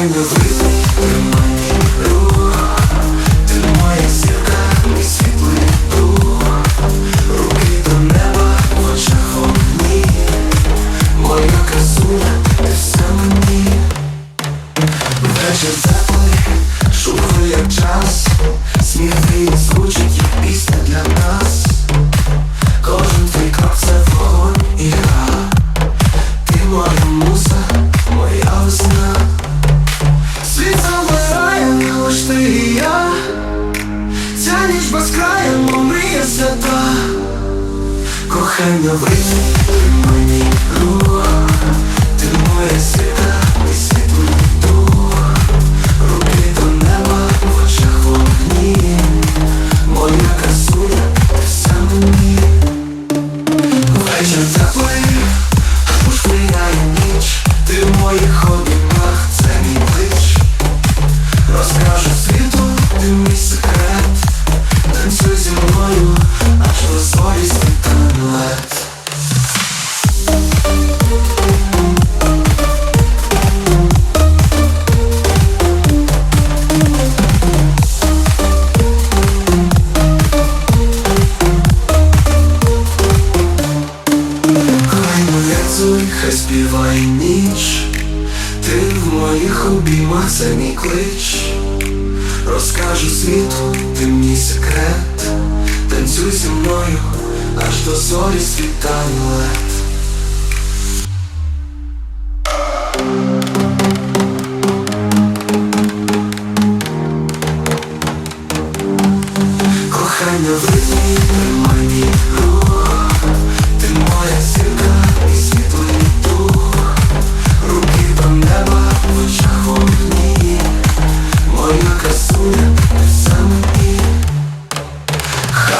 Ти моя зірка, мій світлий дух. Руки до неба, в очах вогні Моя мені. Вечір теплий, шукає час. Сміх Ритмі, тримай мій рух Ти моя світа, мій світлий дух Руки до неба, в очах вогні Моя красуня, ти вся мені Вечір теплий, пушкляє ніч. Ти в моїх обіймах, танцюй, хай співай ніч, ти в моїх обіймах це мій клич, розкажу світу, ти мій секрет, танцюй зі мною аж до зорі світань лед. Кохання в ритмі тримай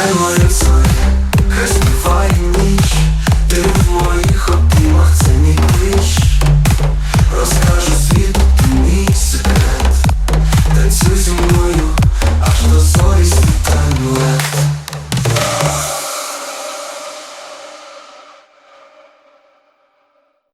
I wanna